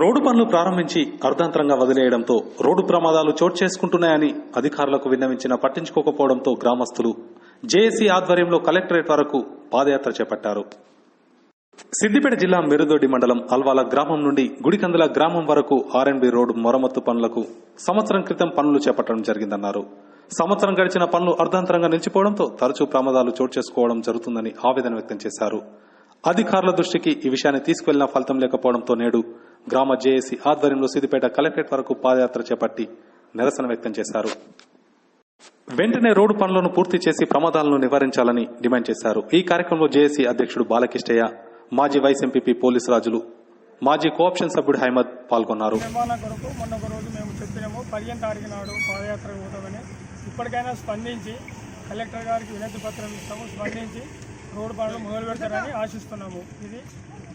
Road పనులు ప్రారంభించి అర్ధాంతరంగా వదిలేయడంతో రోడ్డు ప్రమాదాలు చోటు చేసుకుంటున్నాయని అధికారులకు విన్నవించిన పట్టించుకోకపోవడంతో గ్రామస్తులు జేఏసీ ఆధ్వర్యంలో కలెక్టరేట్ వరకు పాదయాత్ర చేపట్టారు. సిద్దిపేట జిల్లా మెరుదొడ్డి మండలం అల్వాల గ్రామం నుండి గుడికందుల గ్రామం వరకు ఆర్ఎండ్బి రోడ్డు మరమ్మత్తు పనులకు సంవత్సరం క్రితం పనులు చేపట్టడం జరిగిందన్నారు. సంవత్సరం గడిచిన పనులు అర్ధాంతరంగా నిలిచిపోవడంతో తరచూ ప్రమాదాలు చోటు చేసుకోవడం జరుగుతుందని ఆవేదన వ్యక్తం చేశారు. అధికారుల దృష్టికి ఈ విషయాన్ని తీసుకువెళ్ళిన ఫలితం లేకపోవడంతో నేడు గ్రామ జేఏసీ ఆధ్వర్యంలో సిద్దిపేట కలెక్టరేట్ వరకు పాదయాత్ర చేపట్టి నిరసన వ్యక్తం చేశారు. వెంటనే రోడ్డు పనులను పూర్తి చేసి ప్రమాదాలను నివారించాలని డిమాండ్ చేశారు. ఈ కార్యక్రమంలో జేఏసీ అధ్యక్షుడు బాలకిష్టయ్య మాజీ వైస్ ఎంపీపీ పోలీసు రాజులు మాజీ కోఆప్షన్ సభ్యుడు హైమద్ పాల్గొన్నారు. కొరకు రోజు మేము చెప్పినాము నాడు పాదయాత్ర ఇప్పటికైనా స్పందించి కలెక్టర్ గారికి వినతి పత్రం ఇస్తాము స్పందించి రోడ్డు పనులు మొదలు పెడతారని ఆశిస్తున్నాము. ఇది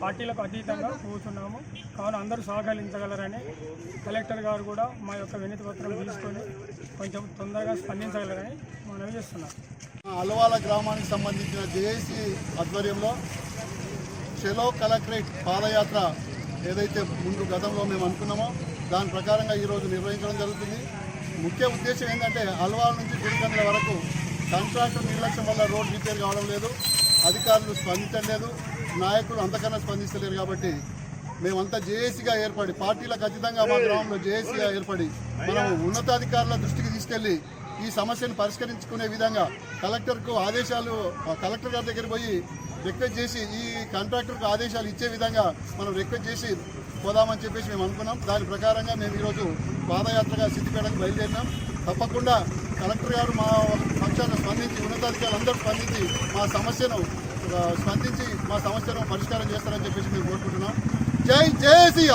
పార్టీలకు అతీతంగా కోరుతున్నాము. కావున అందరూ సహకరించగలరని కలెక్టర్ గారు కూడా మా యొక్క వినతి పత్రం తీసుకొని కొంచెం తొందరగా స్పందించగలరని మనవి చేస్తున్నాం. అలవాల గ్రామానికి సంబంధించిన జేఏసీ ఆధ్వర్యంలో చెలో కలెక్టరేట్ పాదయాత్ర ఏదైతే ముందు గతంలో మేము అనుకున్నామో దాని ప్రకారంగా ఈరోజు నిర్వహించడం జరుగుతుంది. ముఖ్య ఉద్దేశం ఏంటంటే అలవాల నుంచి గుడికందుల వరకు కాంట్రాక్టర్ నిర్లక్ష్యం వల్ల రోడ్ రిపేర్ కావడం లేదు. అధికారులు స్పందించలేదు నాయకులు అంతకన్నా స్పందిస్తలేరు కాబట్టి మేమంతా జేఏసీగా ఏర్పడి పార్టీలకు ఖచ్చితంగా మా గ్రామంలో జేఏసీగా ఏర్పడి మనం ఉన్నతాధికారుల దృష్టికి తీసుకెళ్ళి ఈ సమస్యను పరిష్కరించుకునే విధంగా కలెక్టర్కు ఆదేశాలు కలెక్టర్ గారి దగ్గర పోయి రిక్వెస్ట్ చేసి ఈ కాంట్రాక్టర్కు ఆదేశాలు ఇచ్చే విధంగా మనం రిక్వెస్ట్ చేసి పోదామని చెప్పేసి మేము అనుకున్నాం. దాని ప్రకారంగా మేము ఈరోజు పాదయాత్రగా సిద్ధిపేటకు బయలుదేరినాం. తప్పకుండా కలెక్టర్ గారు మా ప్రభుత్వాన్ని స్పందించి ఉన్నతాధికారులందరూ స్పందించి మా సమస్యను స్పందించి మా సమస్యను పరిష్కారం చేస్తారని చెప్పేసి మేము కోరుకుంటున్నాం. జై జేసీ